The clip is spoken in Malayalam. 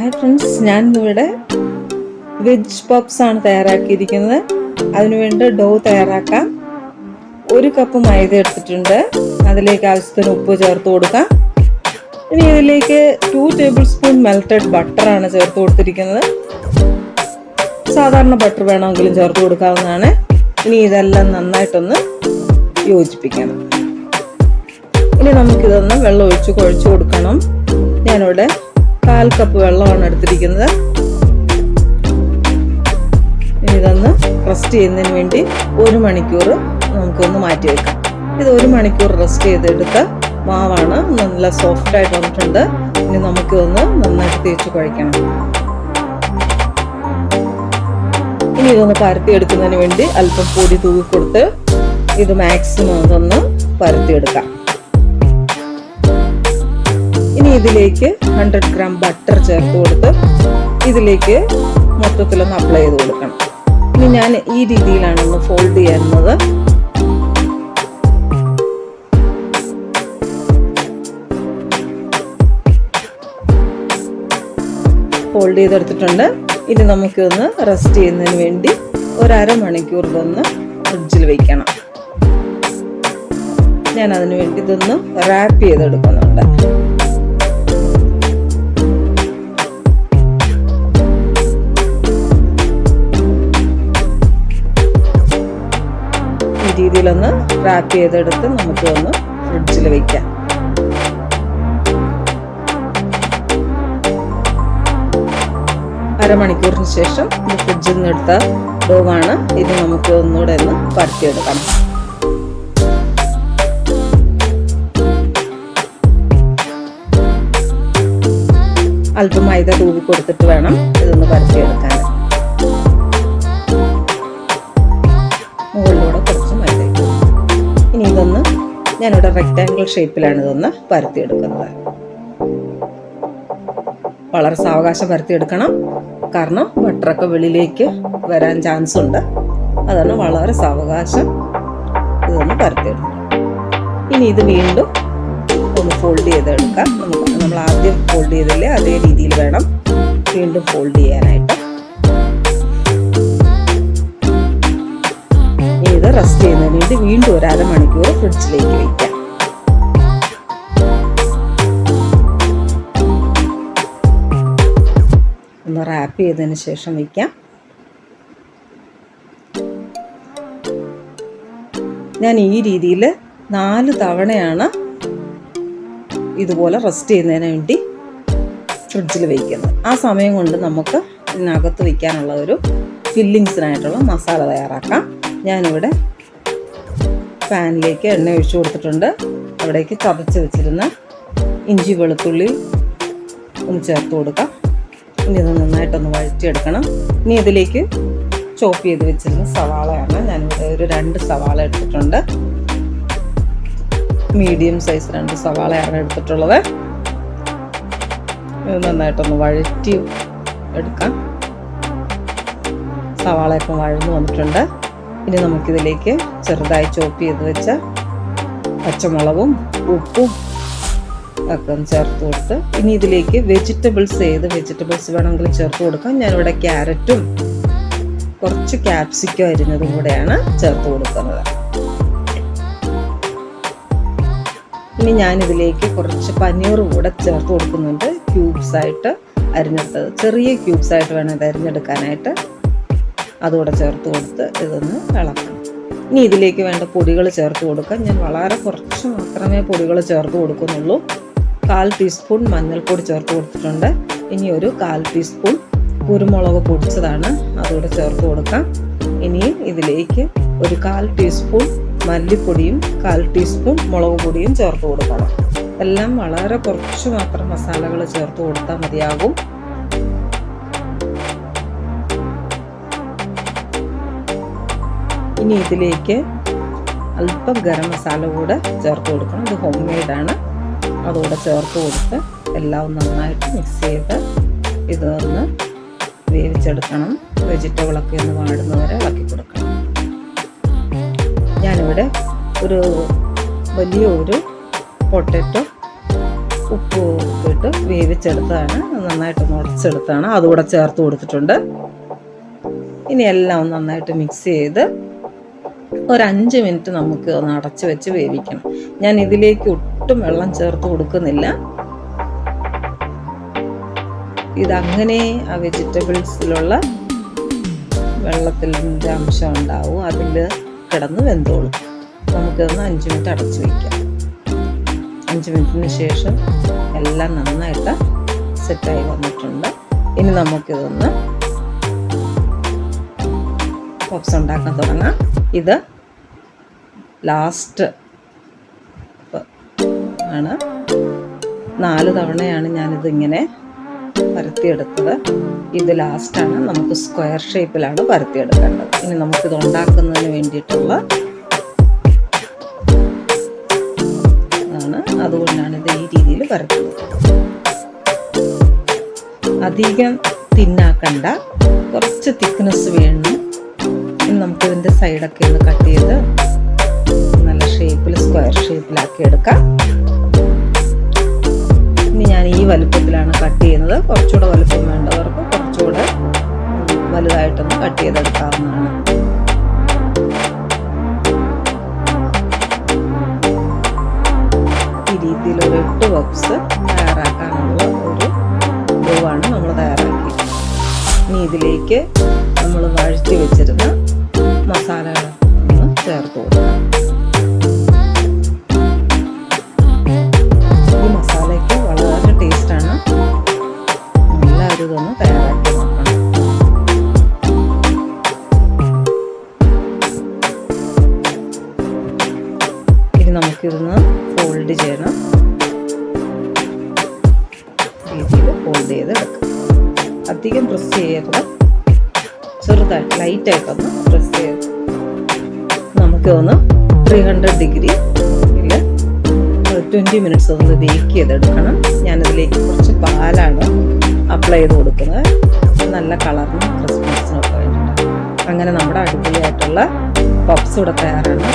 ഹായ് ഫ്രണ്ട്സ് ഞാൻ ഇവിടെ വെജ് പപ്സ് ആണ് തയ്യാറാക്കിയിരിക്കുന്നത്. അതിനുവേണ്ടി ഡോ തയ്യാറാക്കാം. ഒരു കപ്പ് മൈദ എടുത്തിട്ടുണ്ട്. അതിലേക്ക് ആവശ്യത്തിന് ഉപ്പ് ചേർത്ത് കൊടുക്കാം. ഇനി ഇതിലേക്ക് ടു ടേബിൾ സ്പൂൺ മെൽറ്റഡ് ബട്ടറാണ് ചേർത്ത് കൊടുത്തിരിക്കുന്നത്. സാധാരണ ബട്ടർ വേണമെങ്കിലും ചേർത്ത് കൊടുക്കാവുന്നതാണ്. ഇനി ഇതെല്ലാം നന്നായിട്ടൊന്ന് യോജിപ്പിക്കണം. ഇനി നമുക്കിതൊന്ന് വെള്ളം ഒഴിച്ച് കുഴച്ച് കൊടുക്കണം. ഞാനിവിടെ കാൽ കപ്പ് വെള്ളമാണ് എടുത്തിരിക്കുന്നത്. ഇതൊന്ന് റെസ്റ്റ് ചെയ്യുന്നതിന് വേണ്ടി ഒരു മണിക്കൂർ നമുക്കൊന്ന് മാറ്റി വെക്കാം. ഇത് ഒരു മണിക്കൂർ റെസ്റ്റ് ചെയ്തെടുത്ത മാവാണ്. നല്ല സോഫ്റ്റ് ആയിട്ട് വന്നിട്ടുണ്ട്. ഇനി നമുക്കിതൊന്ന് നന്നായിട്ട് തേച്ച് കുഴക്കണം ഇനി ഇതൊന്ന് പരത്തിയെടുക്കുന്നതിന് വേണ്ടി അല്പം പൊടി തൂക്കി കൊടുത്ത് ഇത് മാക്സിമം ഇതൊന്ന് പരത്തിയെടുക്കാം. ഇനി ഇതിലേക്ക് ഹൺഡ്രഡ് ഗ്രാം ബട്ടർ ചേർത്ത് കൊടുത്ത് ഇതിലേക്ക് മൊത്തത്തിലൊന്ന് അപ്ലൈ ചെയ്ത് കൊടുക്കണം. ഇനി ഞാൻ ഈ രീതിയിലാണ് ഒന്ന് ഫോൾഡ് ചെയ്യുന്നത്. ഫോൾഡ് ചെയ്തെടുത്തിട്ടുണ്ട്. ഇനി നമുക്കൊന്ന് റെസ്റ്റ് ചെയ്യുന്നതിന് വേണ്ടി ഒരു അരമണിക്കൂർ ഇതൊന്ന് ഫ്രിഡ്ജിൽ വെക്കണം. ഞാൻ അതിനു വേണ്ടി ഇതൊന്ന് റാപ്പ് ചെയ്തെടുക്കുന്നുണ്ട്. രീതിയിലൊന്ന് റാപ്പ് ചെയ്തെടുത്ത് നമുക്ക് ഒന്ന് ഫ്രിഡ്ജിൽ വയ്ക്കാം അരമണിക്കൂറിന് ശേഷം ഫ്രിഡ്ജിൽ നിന്ന് എടുത്ത ഡോവാണ് ഇത് നമുക്ക് ഒന്നുകൂടെ ഒന്ന് പരത്തിയെടുക്കണം അല്പം മൈദ തൂവി കൊടുത്തിട്ട് വേണം ഇതൊന്ന് പരത്തിയെടുക്കാൻ. ഞാനിവിടെ റെക്റ്റാങ്കിൾ ഷേപ്പിലാണ് ഇതൊന്ന് പരത്തിയെടുക്കുന്നത്. വളരെ സാവകാശം പരത്തിയെടുക്കണം. കാരണം ബട്ടറൊക്കെ വെളിയിലേക്ക് വരാൻ ചാൻസ് ഉണ്ട്. അതാണ് വളരെ സാവകാശം ഇതൊന്ന് പരത്തിയെടുക്കണം. ഇനി ഇത് വീണ്ടും ഒന്ന് ഫോൾഡ് ചെയ്തെടുക്കാം. നമുക്ക് നമ്മൾ ആദ്യം ഫോൾഡ് ചെയ്തില്ലേ അതേ രീതിയിൽ വേണം വീണ്ടും ഫോൾഡ് ചെയ്യാനായിട്ട്. ഇത് റെസ്റ്റ് ചെയ്യുന്നതിന് വേണ്ടി വീണ്ടും ഒരു അരമണിക്കൂർ ഫ്രിഡ്ജിലേക്ക് വയ്ക്കാം ഒന്ന് റാപ്പ് ചെയ്തതിന് ശേഷം വയ്ക്കാം ഞാൻ ഈ രീതിയിൽ നാല് തവണയാണ് ഇതുപോലെ റെസ്റ്റ് ചെയ്യുന്നതിന് വേണ്ടി ഫ്രിഡ്ജിൽ വയ്ക്കുന്നത് ആ സമയം കൊണ്ട് നമുക്ക് ഇതിനകത്ത് വയ്ക്കാനുള്ള ഒരു ഫില്ലിങ്സിനായിട്ടുള്ള മസാല തയ്യാറാക്കാം. ഞാനിവിടെ പാനിലേക്ക് എണ്ണ ഒഴിച്ചു കൊടുത്തിട്ടുണ്ട്. അവിടേക്ക് ചതച്ച് വെച്ചിരുന്ന ഇഞ്ചി വെളുത്തുള്ളി ഒന്ന് ചേർത്ത് കൊടുക്കാം. ഇനി ഇത് നന്നായിട്ടൊന്ന് വഴറ്റിയെടുക്കണം. ഇനി ഇതിലേക്ക് ചോപ്പ് ചെയ്ത് വെച്ചിരുന്ന സവാളയാണ് ഞാനിവിടെ ഒരു രണ്ട് സവാള എടുത്തിട്ടുണ്ട്. മീഡിയം സൈസ് രണ്ട് സവാളയാണ് എടുത്തിട്ടുള്ളത്. ഇത് നന്നായിട്ടൊന്ന് വഴറ്റി എടുക്കാം. സവാളയൊക്കെ വഴന്നു വന്നിട്ടുണ്ട്. ഇനി നമുക്കിതിലേക്ക് ചെറുതായി ചോപ്പ് ചെയ്ത് വെച്ച പച്ചമുളകും ഉപ്പും ഒക്കെ ചേർത്ത് കൊടുത്ത് ഇനി ഇതിലേക്ക് വെജിറ്റബിൾസ് ഏത് വെജിറ്റബിൾസ് വേണമെങ്കിലും ചേർത്ത് കൊടുക്കാം. ഞാനിവിടെ ക്യാരറ്റും കുറച്ച് ക്യാപ്സിക്കം അരിഞ്ഞതും കൂടെയാണ് ചേർത്ത് കൊടുക്കുന്നത്. ഇനി ഞാനിതിലേക്ക് കുറച്ച് പനീർ കൂടെ ചേർത്ത് കൊടുക്കുന്നുണ്ട്. ക്യൂബ്സ് ആയിട്ട് അരിഞ്ഞെടുത്തത്. ചെറിയ ക്യൂബ്സ് ആയിട്ട് വേണം ഇത് അരിഞ്ഞെടുക്കാനായിട്ട്. അതുകൂടെ ചേർത്ത് കൊടുത്ത് ഇതൊന്ന് ഇളക്കണം ഇനി ഇതിലേക്ക് വേണ്ട പൊടികൾ ചേർത്ത് കൊടുക്കാം. ഞാൻ വളരെ കുറച്ച് മാത്രമേ പൊടികൾ ചേർത്ത് കൊടുക്കുന്നുള്ളൂ. കാൽ ടീസ്പൂൺ മഞ്ഞൾപ്പൊടി ചേർത്ത് കൊടുത്തിട്ടുണ്ട്. ഇനി ഒരു കാൽ ടീസ്പൂൺ കുരുമുളക് പൊടിച്ചതാണ് അതുകൂടെ ചേർത്ത് കൊടുക്കാം. ഇനിയും ഇതിലേക്ക് ഒരു കാൽ ടീസ്പൂൺ മല്ലിപ്പൊടിയും കാൽ ടീസ്പൂൺ മുളക് പൊടിയും ചേർത്ത് കൊടുക്കണം. എല്ലാം വളരെ കുറച്ച് മാത്രം മസാലകൾ ചേർത്ത് കൊടുത്താൽ മതിയാകും. ഇനി ഇതിലേക്ക് അല്പം ഗരം മസാല കൂടെ ചേർത്ത് കൊടുക്കണം. ഇത് ഹോം മെയ്ഡാണ് അതുകൂടെ ചേർത്ത് കൊടുത്ത് എല്ലാം നന്നായിട്ട് മിക്സ് ചെയ്ത് ഇതൊന്ന് വേവിച്ചെടുക്കണം. വെജിറ്റബിളൊക്കെ ഒന്ന് വാടുന്നവരെ ഇളക്കി കൊടുക്കണം. ഞാനിവിടെ ഒരു വലിയ ഒരു പൊട്ടറ്റോ ഉപ്പ് ഇട്ട് വേവിച്ചെടുത്താണ് നന്നായിട്ട് മുറിച്ചെടുത്താണ് അതുകൂടെ ചേർത്ത് കൊടുത്തിട്ടുണ്ട്. ഇനി എല്ലാം നന്നായിട്ട് മിക്സ് ചെയ്ത് ഒരു അഞ്ച് മിനിറ്റ് നമുക്ക് ഒന്ന് അടച്ചു വെച്ച് വേവിക്കണം. ഞാൻ ഇതിലേക്ക് ഒട്ടും വെള്ളം ചേർത്ത് കൊടുക്കുന്നില്ല. ഇതങ്ങനെ ആ വെജിറ്റബിൾസിലുള്ള വെള്ളത്തിന്റെ അംശം ഉണ്ടാവും. അതിൽ കിടന്ന് വെന്തോളും. നമുക്കൊന്ന് അഞ്ച് മിനിറ്റ് അടച്ച് വയ്ക്കാം അഞ്ച് മിനിറ്റിന് ശേഷം എല്ലാം നന്നായിട്ട് സെറ്റായി വന്നിട്ടുണ്ട്. ഇനി നമുക്കിതൊന്ന് പപ്സ് ഉണ്ടാക്കാൻ തുടങ്ങാം. ഇത് ലാസ്റ്റ് ആണ്. നാല് തവണയാണ് ഞാനിത് ഇങ്ങനെ പരത്തിയെടുത്തത്. ഇത് ലാസ്റ്റാണ് നമുക്ക് സ്ക്വയർ ഷേപ്പിലാണ് പരത്തിയെടുക്കേണ്ടത്. ഇനി നമുക്കിത് ഉണ്ടാക്കുന്നതിന് വേണ്ടിയിട്ടുള്ള ആണ്. അതുകൊണ്ടാണ് ഇത് ഈ രീതിയിൽ പരത്തുന്നത്. അധികം തിന്നാക്കണ്ട. കുറച്ച് തിക്നെസ് വേണം. ഇനി നമുക്കിതിന്റെ സൈഡൊക്കെ ഒന്ന് കട്ട് ചെയ്ത് നല്ല ഷേപ്പിൽ സ്ക്വയർ ഷേപ്പിലാക്കി എടുക്കാം. ഇനി ഞാൻ ഈ വലുപ്പത്തിലാണ് കട്ട് ചെയ്യുന്നത്. കുറച്ചുകൂടെ വലുപ്പം വേണ്ടവർക്ക് കുറച്ചുകൂടെ വലുതായിട്ടൊന്ന് കട്ട് ചെയ്തെടുക്കാവുന്നതാണ്. ഈ രീതിയിൽ ഒരു എട്ട് ബോക്സ് തയ്യാറാക്കാനുള്ള ഒരു നമ്മൾ തയ്യാറാക്കി ഇനി ഇതിലേക്ക് നമ്മൾ വഴറ്റി വെച്ചിരുന്ന ഇനി നമുക്കിതൊന്ന് ഫോൾഡ് ചെയ്യണം. രീതിയിൽ ഫോൾഡ് ചെയ്ത് എടുക്കാം. അധികം പ്രസ് ചെയ്യരുത്. ചെറുതായിട്ട് ലൈറ്റായിട്ടൊന്ന് പ്രസ് ചെയ്ത് നമുക്കൊന്ന് three hundred degree twenty minutes ഒന്ന് ബേക്ക് ചെയ്തെടുക്കണം. ഞാനതിലേക്ക് കുറച്ച് പാലാണ് അപ്ലൈ ചെയ്ത് കൊടുക്കുന്നത്. നല്ല കളറിനും ക്രിസ്മസിനും ഒക്കെ വേണ്ടിയിട്ട് അങ്ങനെ നമ്മുടെ അടിപൊളിയായിട്ടുള്ള പപ്സ് ഇവിടെ തയ്യാറാണ്.